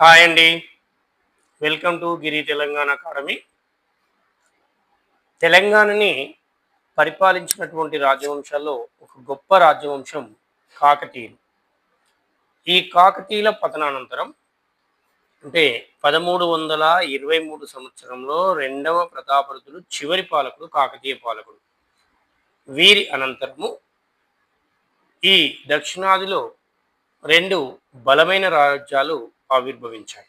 Hi అండి. Welcome to Giri Telangana academy. తెలంగాణని పరిపాలించినటువంటి రాజవంశాల్లో ఒక గొప్ప రాజవంశం కాకతీయులు. ఈ కాకతీయుల పతనానంతరం అంటే పదమూడు వందల ఇరవై మూడు సంవత్సరంలో రెండవ ప్రతాపరుతుడు చివరి పాలకుడు కాకతీయ పాలకుడు. వీరి అనంతరము ఈ దక్షిణాదిలో రెండు బలమైన రాజ్యాలు ఆవిర్భవించాయి.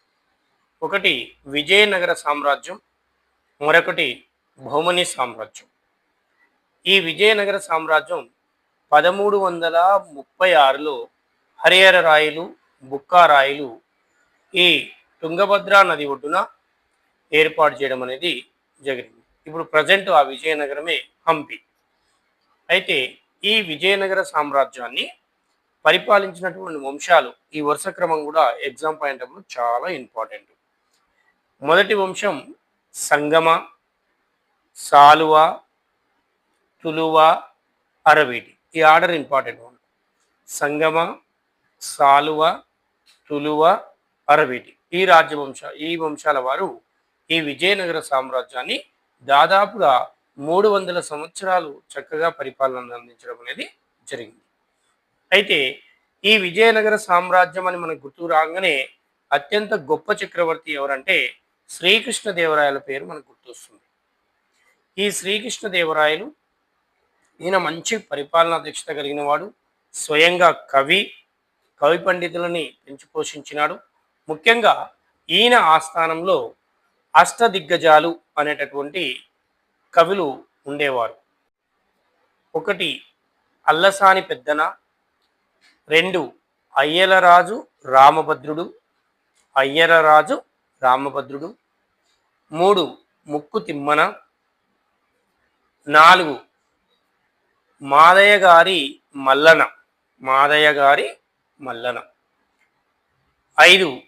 ఒకటి విజయనగర సామ్రాజ్యం మరొకటి బహుమని సామ్రాజ్యం. ఈ విజయనగర సామ్రాజ్యం పదమూడు వందల ముప్పై ఆరులో హరిహర రాయలు బుక్కా రాయలు ఈ తుంగభద్రా నది ఒడ్డున ఏర్పాటు చేయడం అనేది జరిగింది. ఇప్పుడు ప్రజెంట్ ఆ విజయనగరమే హంపి. అయితే ఈ విజయనగర సామ్రాజ్యాన్ని పరిపాలించినటువంటి వంశాలు ఈ వరుస క్రమం కూడా ఎగ్జామ్ పాయింట్ చాలా ఇంపార్టెంట్ మొదటి వంశం సంగమ సాలువ తులువ అరవీటి. ఈ ఆర్డర్ ఇంపార్టెంట్ వన్ సంగమ సాలువ తులువ అరవీటి. ఈ రాజ్యవంశ ఈ వంశాల వారు ఈ విజయనగర సామ్రాజ్యాన్ని దాదాపుగా మూడు వందల సంవత్సరాలు చక్కగా పరిపాలన అందించడం అనేది జరిగింది. అయితే ఈ విజయనగర సామ్రాజ్యం అని మనకు గుర్తు రాగానే అత్యంత గొప్ప చక్రవర్తి ఎవరంటే శ్రీకృష్ణదేవరాయల పేరు మనకు గుర్తొస్తుంది. ఈ శ్రీకృష్ణదేవరాయలు ఈయన మంచి పరిపాలనా దీక్షత కలిగిన వాడు స్వయంగా కవి కవి పండితులని పెంచి పోషించినాడు. ముఖ్యంగా ఈయన ఆస్థానంలో అష్టదిగ్గజాలు అనేటటువంటి కవులు ఉండేవారు. ఒకటి అల్లసాని పెద్దన రెండు అయ్యలరాజు రామభద్రుడు అయ్యలరాజు రామభద్రుడు. మూడు ముక్కు తిమ్మన. నాలుగు మాదయ్య గారి మల్లన. మాదయ్య గారి మల్లన. ఐదు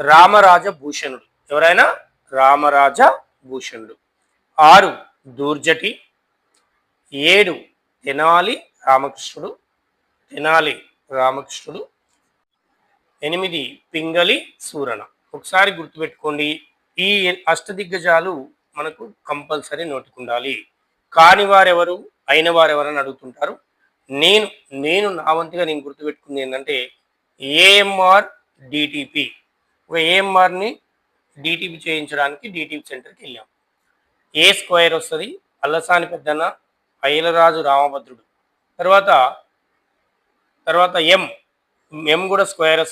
రామరాజ భూషణుడు ఎవరైనా? రామరాజ భూషణుడు ఆరు దూర్జటి. ఏడు తెనాలి రామకృష్ణుడు. తెనాలి రామకృష్ణుడు. ఎనిమిది పింగళి సూరణ ఒకసారి గుర్తుపెట్టుకోండి ఈ అష్టదిగ్గజాలు మనకు కంపల్సరీ నోటుకుండాలి. కాని వారెవరు అయిన వారెవరు అని అడుగుతుంటారు. నేను నేను నా వంతుగా నేను గుర్తుపెట్టుకుంది ఏంటంటే ఏఎంఆర్ డిటిపి. ఒక ఏఎంఆర్ని డిటిపి చేయించడానికి డిటిపి సెంటర్కి వెళ్ళాం. ఏ స్క్వేర్ వస్తుంది? అల్లసాని పెద్దన్న అయ్యలరాజు రామభద్రుడు. తర్వాత తర్వాత ఎం ఎం కూడా స్క్వేర్